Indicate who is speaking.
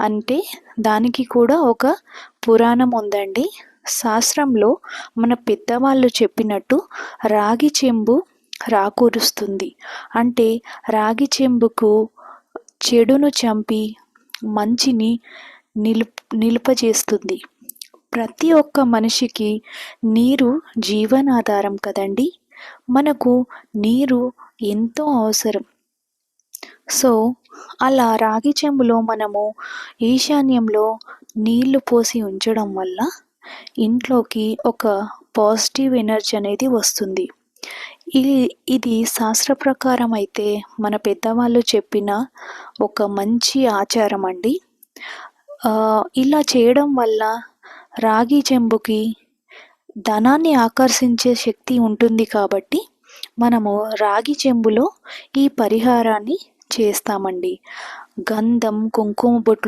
Speaker 1: అంటే దానికి కూడా ఒక పురాణం ఉందండి. శాస్త్రంలో మన పెద్దవాళ్ళు చెప్పినట్టు రాగి చెంబు రాకూరుస్తుంది. అంటే రాగి చెంబుకు చెడును చంపి మంచిని నిలుపు నిలుపజేస్తుంది. ప్రతి ఒక్క మనిషికి నీరు జీవనాధారం కదండి. మనకు నీరు ఎంతో అవసరం. సో అలా రాగి చెంబులో మనము ఈశాన్యంలో నీళ్ళు పోసి ఉంచడం వల్ల ఇంట్లోకి ఒక పాజిటివ్ ఎనర్జీ అనేది వస్తుంది. ఇది ఇది శాస్త్ర ప్రకారం అయితే మన పెద్దవాళ్ళు చెప్పిన ఒక మంచి ఆచారం అండి. ఇలా చేయడం వల్ల రాగి చెంబుకి ధనాన్ని ఆకర్షించే శక్తి ఉంటుంది కాబట్టి మనము రాగి చెంబులో ఈ పరిహారాన్ని చేస్తామండి. గంధం కుంకుమ బొట్లు